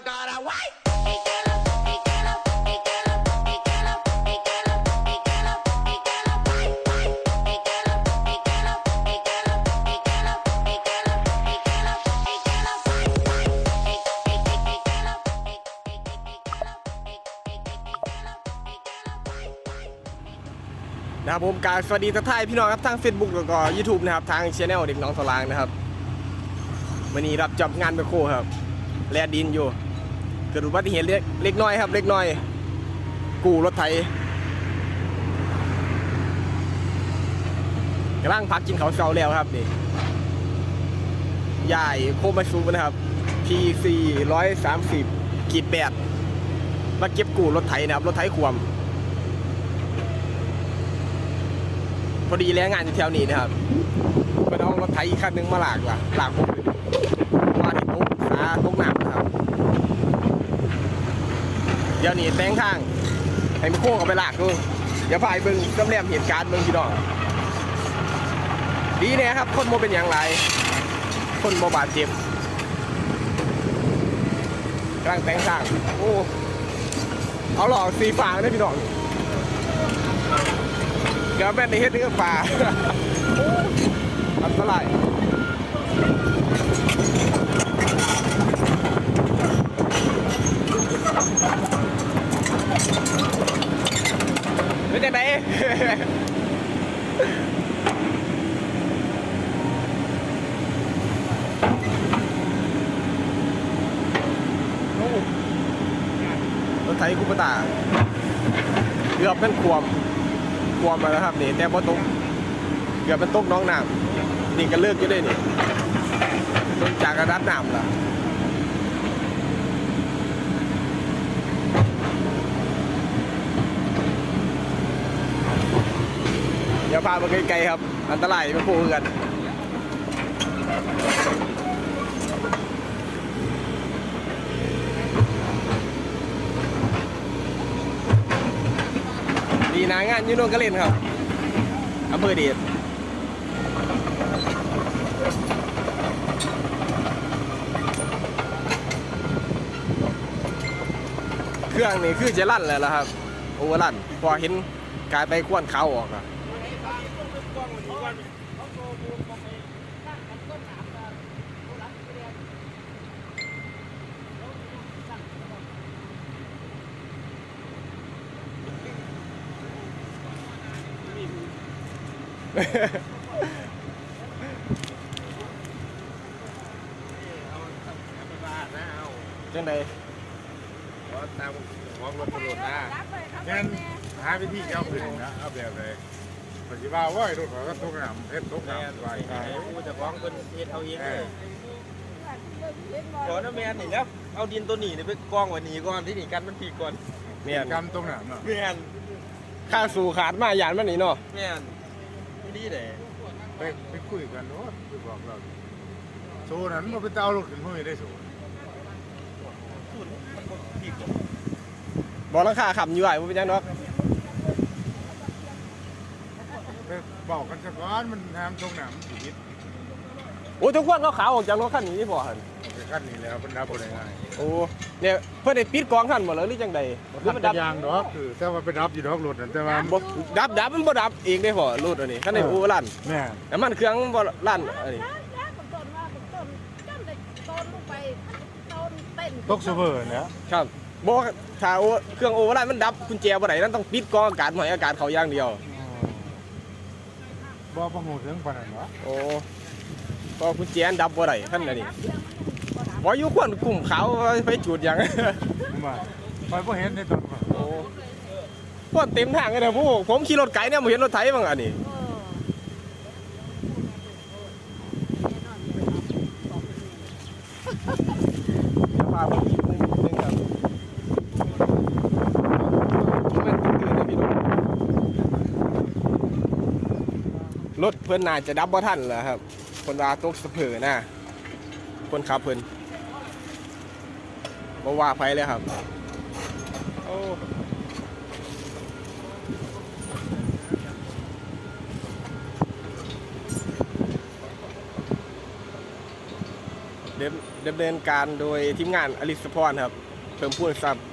gotta wait. นะครับผมกรารสวัสดีทักทายพี่น้องครับทาง Facebook แล้วก็ YouTube นะครับ ทางช anel เด็กน้องสลางนะครับวันนี้รับจับงานไปโคครับ แลดินอยู่ กิดอุบัติเหตุเล็กเล็กน้อยครับ เล็กน้อย กูรถไถกำลังพักกินเขาเช้าแล้วครับนี่ใหญ่โคมาซูนะครับ PC 130กีดแปดมาเก็บกูรถไถนะครับ รถไถควม พอดีแรงงานอยู่แถวนี้นะครับไปเอารถไถอีกคันหนึงมาหลากล่ะหลากผมเลยมาที่ตุ๊กขาตุ๊กหนักนะครับ เดี๋ยวนี้แต่งทาง ให้มันโค้งเอาไปหลากดูเดี๋ยวพายเบิ่งจำแนมเหตุการณ์เบิ่งพี่น้องดีเนี่ยครับ คนโมเป็นอย่างไร คนโมบาดเจ็บกลังแต่งทางโอ้เอาหลอกสีฟ้าได้พี่น้องเดี๋ยวแม่ในเฮ็ดเนื้อปลาอันตรายไม่ได้ไหน โอ้รถไถคุปตาเกือบเป็นควมควมมาแล้วครับนี่แต่พอตกเกือบเป็นตกน้องน้ำนี่ก็เลิกอยู่ได้นี่ต้นจากระดับน้ำละอย่าพามาไกลๆครับ อันตรายไม่คู่กัน นางานยูโนนก็เล่นครับอำเภอเดชเครื่องนี่คือจะลั่นแล้วล่ะครับ โอเวอร์ลั่นพอเห็นกลายไปควนเขาออกอะ จังไดตามของรถตำรวจนะงั้นหาวิธีเจ้าขึ้นนะเอาแบบเลยปฏิบัติว่าไอ้รถเขาก็ตกน้ำเพชรตกน้ำไว้ใช่กูจะฟ้องเป็นเฮ็ดเอาเองเลยขอน้ำแมนนี่แล้วเอาดินตัวหนีนี่ไปกองไว้หนีก่อนที่หนีกันมันผีก่อนเมียนกำตกน้ำเนาะแมนข้าสู่ขาดมาหยานมันนี่เนาะแมน ดีเลยไปไปคุยกันเนาะไปบอกเราโซ่นั้นมันไปเตารถขึ้นห้วยได้โซ่สุดมันบ่ผีก่อนบอกราคาขับอยู่ไหวว่าเป็นยังเนาะไปบอกกันสักก้อนมันน้ำตกน้ำชีวิตโอ้ทุกคนเขาขาวออกจากรถคันนี้ที่บ่หันไปขั้นนี้แล้วมันดับบ่ได้ง่ายโอ้ เนี่ยเพื่อนได้ปิดกองคันหมดเลยหรือจังใดหรือมันดับยางดอกคือแต่ว่าไปดับอยู่ดอกรถนั่นแต่ว่าบ่ดับดับมันบ่ดับเองได้พอรูดอันนี้คันนี้โอ้ลั่นแม่แต่มันเครื่องมันบ่ลั่นอันนี้ตกเสมอเนี่ยครับบ่ถ้าโอเครื่องโอเวอร์ลั่นมันดับกุญแจบ่ได้นั่นต้องปิดกองอากาศบ่ให้อากาศเข้าอย่างเดียวบ่ประหูถึงปานนั้นวะโอ้ก็กุญแจอันดับบ่ได้คันอันนี้ บ่อยู่ควรกลุ่มขาวไปจุดหยังมาไปบ่เห็นในต้นโอ้พวกเต็มทางเลยนะพวกผมขี่รถไกลเนี่ยผมเห็นรถไถบ้างอันนี้เดี๋ยวพาผมขี่นิดนึงครับผมเป็นตื่นๆเลยพี่น้องรถเพิ่นน่าจะดับบ่ทันเหรอครับ คนว่าตกสะเพอนะคนขับเพิ่น บ่ว่าไผเลยครับโอ้เดิมดำเนินการโดยทีมงานอลิสพรครับ เพิ่มพูนทรัพย์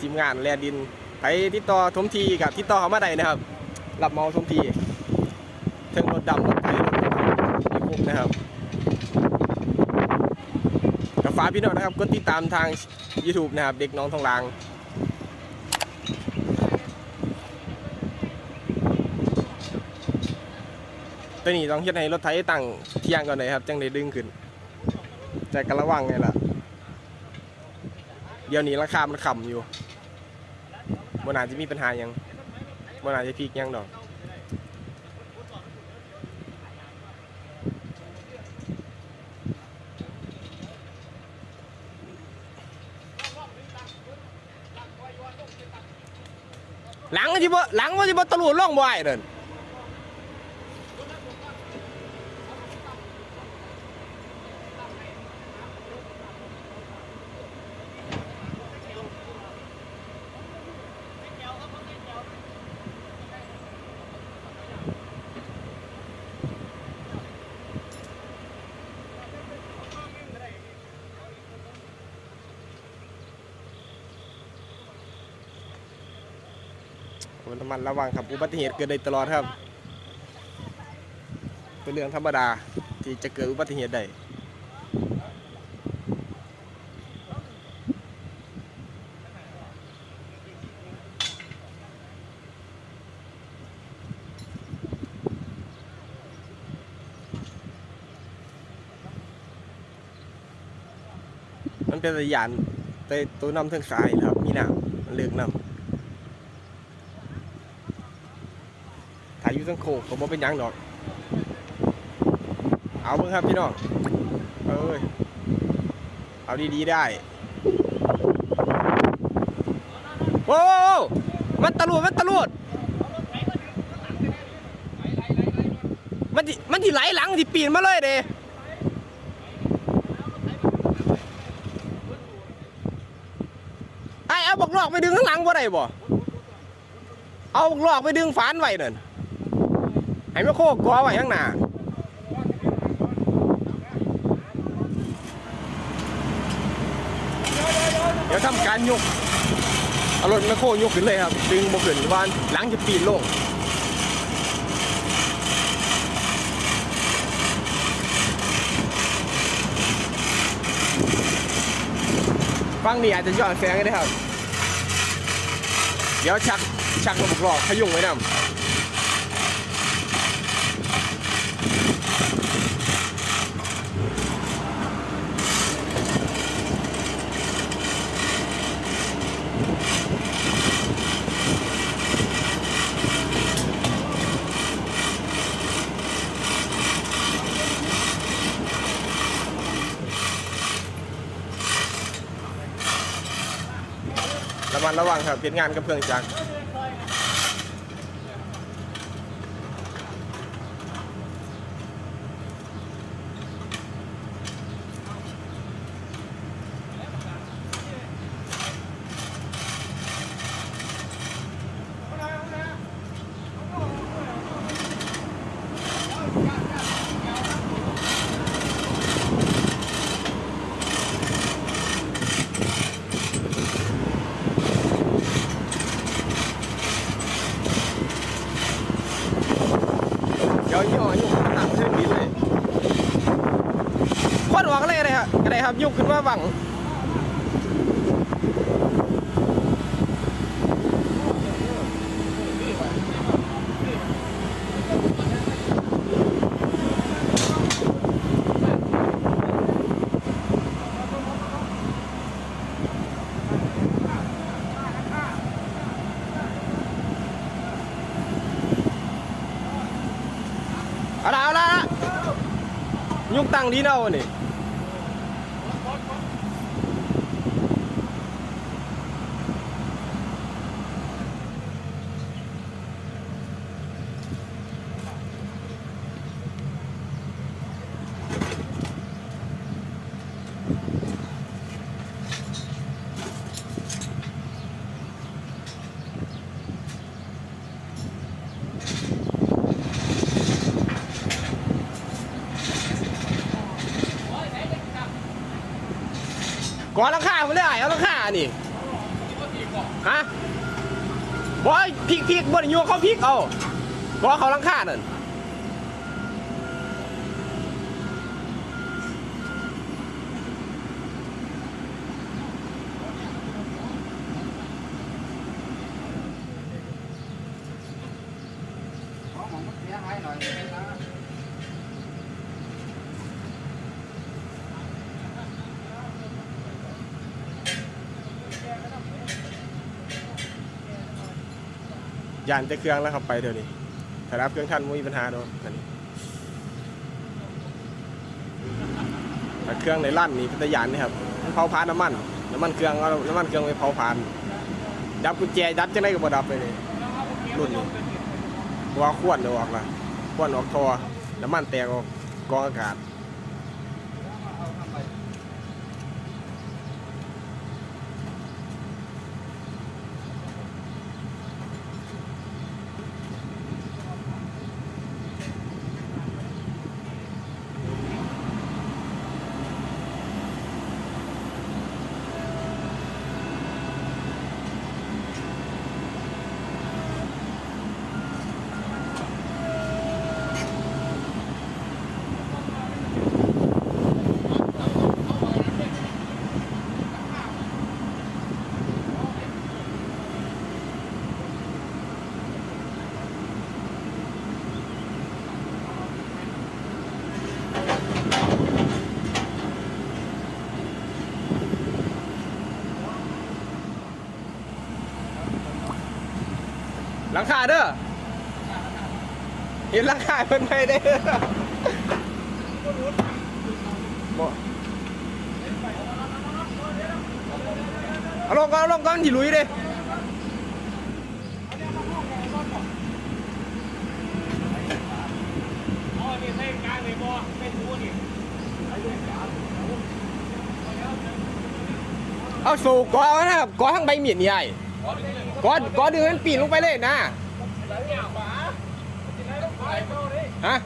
ทีมงานแลดินไปติดต่อทมทีกับติดต่อเขามาได้นะครับ รับเหมาทมทีเทิงรถดำรถไถรถมีครบนะครับกับฟ้าก พี่น้องนะครับก็ติดตามทาง YouTube นะครับ เด็กน้องทองลางตัวนี้ต้องเฮ็ดให้รถไถตั้งเที่ยงก่อนเลยครับ จังได้ดึงขึ้นแต่กระวังไงล่ะ เดี๋ยวนี้ราคามันขำอยู่บนอาจจะมีปัญหายังบนอาจจะพีกยังดอก หลังมัน สิบ่หลังมันสิบ่ตะลุล่องบ่อ้เด้นมัน ระมันระวังครับอุบัติเหตุเกิดได้ตลอดครับ เป็นเรื่องธรรมดาที่จะเกิดอุบัติเหตุได้มันเป็นสัญญาณแต่ตัวนำเทิงสายนะครับ มีน้ำมันเลือกน้ำ ถ่ายอยู่ทั้งโคกผมว่าเป็นยังดอก เอาเบิ่งครับพี่น้อง เอ้ย เอาดีๆได้โว้วมันตะลุดมันตะลุดมันที่มันที่ไหลหลังที่ปีนมาเลยเด้ไอเอาบอกลอกไปดึงข้างหลังบ่ได้บ่ เอาบอกลอกไปดึงฝานไว้นั่น ให้ไม่โคกกอไว้ข้างหน้าเดี๋ยวทำการยกเอารถแมคโคยกขึ้นเลยครับ ดึงบกขึ้นวานหลังจะปีนลงฟังนี่อาจจะย้อนแสงก็ได้ครับ เดี๋ยวชักชักระบบหลอกขยุ่งไว้นำ ระมัดระวังครับเป็นงานกับเครื่องจักรเดี๋ยวย่อยุกต่างเส้นบินเลยควันออ กอะไรอะไรครับยุกขึ้นมาบังเอาละเอาละยุกตังดีเนาะนี่ อราคาไม่ได้เอาราคานี่ฮะบอยพริกพริกบนยัวเขาพริกเอาบอเขาราคานั่น ของมันเสียหายหน่อยนะ ยานจะเครื่องแล้วครับไปเดี๋ยวนี้ถ้ารับเครื่องท่านไม่มีปัญหาเนาะอันนี้ถ้าเครื่องในลั่นนี่เป็นตะยานนี่ครับมันเผาพานน้ำมันน้ำมันเครื่องเอาน้ำมันเครื่องไปเผาพาน ดับกุญแจดับจังได้ก็บ่ดับไปเลยรุ่นนี้ว่าขวนเดี๋ยวออกละขวนออกทอน้ำมันแตกออกกองอากาศ หลังคาเด้อเห็นหลังคาเพิ่นไปเด้อบ่เอาลงก่อนเอาลงก่อนที่ลุยเด้เอาสูกก่อนนะครับก่อทั้งใบเหมียนี่ไอ้ กอดกอดดึงมันปีนลงไปเลยนะฮะ